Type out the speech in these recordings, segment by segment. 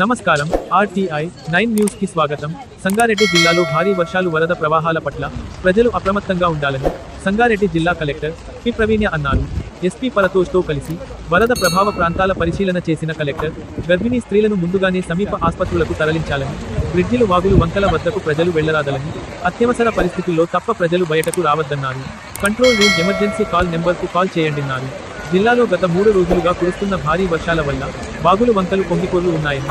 నమస్కారం. RTI nine న్యూస్కి స్వాగతం. సంగారెడ్డి జిల్లాలో భారీ వర్షాలు వరద ప్రవాహాల పట్ల ప్రజలు అప్రమత్తంగా ఉండాలని సంగారెడ్డి జిల్లా కలెక్టర్ పి. ప్రవీణ్య అన్నారు. ఎస్పీ పరతోష్తో కలిసి వరద ప్రభావ ప్రాంతాల పరిశీలన చేసిన కలెక్టర్ గర్భిణీ స్త్రీలను ముందుగానే సమీప ఆసుపత్రులకు తరలించాలని బ్రిడ్జిలు వాగులు వంకల వద్దకు ప్రజలు వెళ్ళరాదని అత్యవసర పరిస్థితుల్లో తప్ప ప్రజలు బయటకు రావద్దన్నారు. కంట్రోల్ రూమ్ ఎమర్జెన్సీ కాల్ నెంబర్కు కాల్ చేయండిన్నారు జిల్లాలో గత మూడు రోజులుగా కురుస్తున్న భారీ వర్షాల వల్ల వాగులు వంకలు పొంగిపోర్లు ఉన్నాయని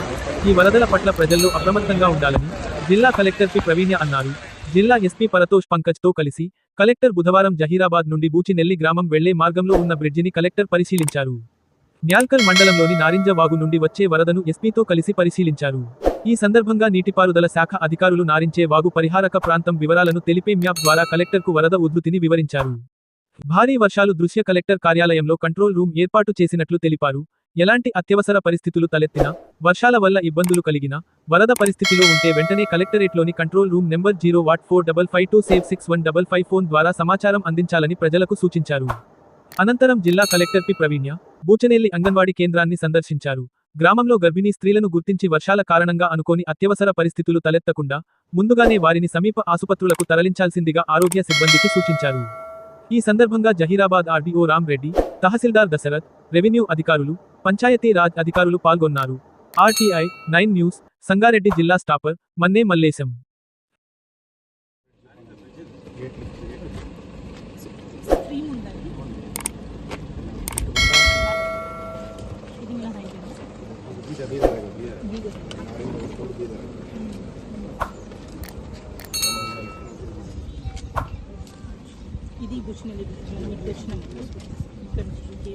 ఈ వరదల పట్ల ప్రజల్లో అప్రమత్తంగా ఉండాలని జిల్లా కలెక్టర్ పి. ప్రవీణ్య అన్నారు. జిల్లా ఎస్పీ పరతోష్ పంకజ్తో కలిసి కలెక్టర్ బుధవారం జహీరాబాద్ నుండి బూచినెల్లి గ్రామం వెళ్ళే మార్గంలో ఉన్న బ్రిడ్జిని కలెక్టర్ పరిశీలించారు. న్యాల్కల్ మండలంలోని నారింజ వాగు నుండి వచ్చే వరదను ఎస్పీతో కలిసి పరిశీలించారు. ఈ సందర్భంగా నీటిపారుదల శాఖ అధికారులు నారించే వాగు పరిహారక ప్రాంతం వివరాలను తెలిపే మ్యాప్ ద్వారా కలెక్టర్కు వరద ఉధృతిని వివరించారు. భారీ వర్షాలు దృశ్య కలెక్టర్ కార్యాలయంలో కంట్రోల్ రూమ్ ఏర్పాటు చేసినట్లు తెలిపారు. ఎలాంటి అత్యవసర పరిస్థితులు తలెత్తినా వర్షాల వల్ల ఇబ్బందులు కలిగినా వరద పరిస్థితిలో ఉంటే వెంటనే కలెక్టరేట్లోని control room number zero eight four double five two seven six one double five phone ద్వారా సమాచారం అందించాలని ప్రజలకు సూచించారు. అనంతరం జిల్లా కలెక్టర్ పి. ప్రవీణ్య బూచనేల్లి అంగన్వాడీ కేంద్రాన్ని సందర్శించారు. గ్రామంలో గర్భిణీ స్త్రీలను గుర్తించి వర్షాల కారణంగా అనుకోని అత్యవసర పరిస్థితులు తలెత్తకుండా ముందుగానే వారిని సమీప ఆసుపత్రులకు తరలించాల్సిందిగా ఆరోగ్య సిబ్బందికి సూచించారు. ఈ సందర్భంగా జహీరాబాద్ ఆర్డీఓ రామ్ రెడ్డి తహసీల్దార్ దశరథ్ రెవెన్యూ అధికారులు పంచాయతీ రాజ్ అధికారులు పాల్గొన్నారు. ఆర్టీఐ నైన్ న్యూస్ సంగారెడ్డి జిల్లా స్టాపర్ మన్నే మల్లేశం. ఇది ఇటు వచ్చినాం ఇక్కడ నుంచి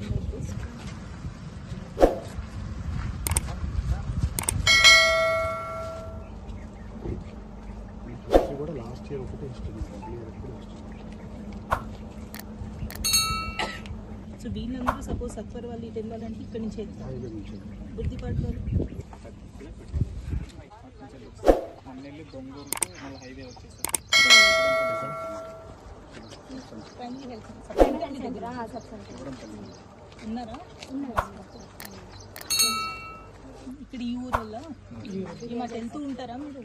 ఏం కూడా లాస్ట్ ఇయర్ ఒకటే ఇస్తుంది సో వీళ్ళందరూ సపోజ్ సత్వర్ వాళ్ళు ఇటు వెళ్ళాలంటే ఇక్కడ నుంచి వెళ్తారు బుద్ధిపాటు వాళ్ళు మన్నెల్లి దొంగూరుకు మళ్ళీ హైవే దగ్గర ఉన్నారా? ఇక్కడ ఈ ఊరల్లో ఈ టెన్త్ ఉంటారా మీరు?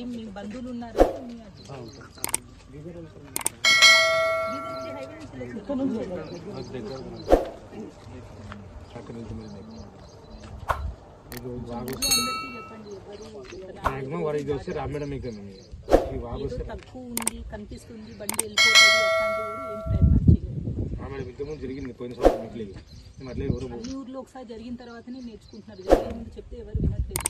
ఏం మీ బంధువులు ఉన్నారా? అక్కడ నుంచి మీరు ఇది వాగు అందరికీ చెప్పండి ఎవరు ఇక్కడ మ్యాక్సిమం వారు ఇది వస్తే రామేడం మీకు ఈ వాగు వస్తే తక్కువ ఉంది కనిపిస్తుంది బండి వెళ్ళిపోతుంది రామేడం ఇంతకుముందు జరిగింది పోయిన సంవత్సరం మీకు లేదు మేము అట్లే ఎవరు ఊర్లో ఒకసారి జరిగిన తర్వాతనే నేర్చుకుంటున్నారు జరిగే ముందు చెప్తే ఎవరు వినట్లేదు.